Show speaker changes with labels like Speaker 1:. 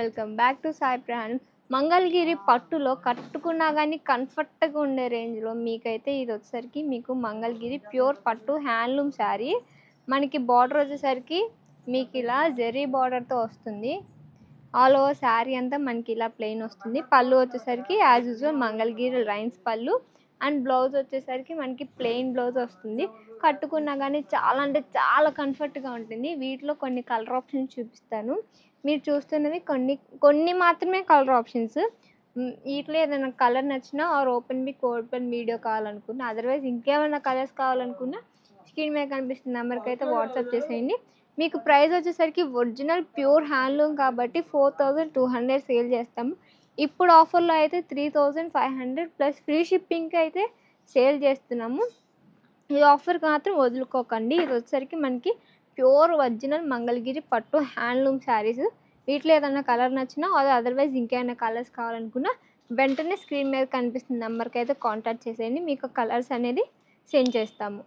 Speaker 1: Welcome back to Sai ప్రయాణం మంగళగిరి పట్టులో కట్టుకున్నా కానీ కంఫర్ట్గా ఉండే రేంజ్లో మీకైతే ఇది వచ్చేసరికి మీకు మంగళగిరి ప్యూర్ పట్టు హ్యాండ్లూమ్ శారీ. మనకి బార్డర్ వచ్చేసరికి మీకు ఇలా జెరీ బార్డర్తో వస్తుంది. ఆల్ ఓవర్ శారీ అంతా మనకి ఇలా ప్లెయిన్ వస్తుంది. పళ్ళు వచ్చేసరికి యాజ్ యూజువల్ మంగళగిరి రైన్స్ పళ్ళు. అండ్ బ్లౌజ్ వచ్చేసరికి మనకి ప్లెయిన్ బ్లౌజ్ వస్తుంది. కట్టుకున్నా కానీ చాలా అంటే చాలా కంఫర్ట్గా ఉంటుంది. వీటిలో కొన్ని కలర్ ఆప్షన్స్ చూపిస్తాను. మీరు చూస్తున్నవి కొన్ని కొన్ని మాత్రమే కలర్ ఆప్షన్స్ వీటిలో ఏదైనా కలర్ నచ్చినా ఆర్ ఓపెన్ బిక్ ఓపెన్ వీడియో కావాలనుకున్నా అదర్వైజ్ ఇంకేమైనా కలర్స్ కావాలనుకున్నా స్క్రీన్ మీద కనిపిస్తున్న నెంబర్కి అయితే వాట్సాప్ చేసేయండి. మీకు ప్రైస్ వచ్చేసరికి ఒరిజినల్ ప్యూర్ హ్యాండ్లూమ్ కాబట్టి four thousand two hundred sale చేస్తాము. ఇప్పుడు ఆఫర్లో అయితే three thousand five hundred plus free షిప్పింగ్కి అయితే సేల్ చేస్తున్నాము. ఈ ఆఫర్ మాత్రం వదులుకోకండి. ఇది వచ్చేసరికి మనకి ప్యూర్ ఒరిజినల్ మంగళగిరి పట్టు హ్యాండ్లూమ్ శారీస్. వీటిలో ఏదైనా కలర్ నచ్చినా అదే అదర్వైజ్ ఇంకేమైనా కలర్స్ కావాలనుకున్నా వెంటనే స్క్రీన్ మీద కనిపిస్తున్న నెంబర్కి అయితే కాంటాక్ట్ చేసేయండి. మీకు కలర్స్ అనేది సెండ్ చేస్తాము.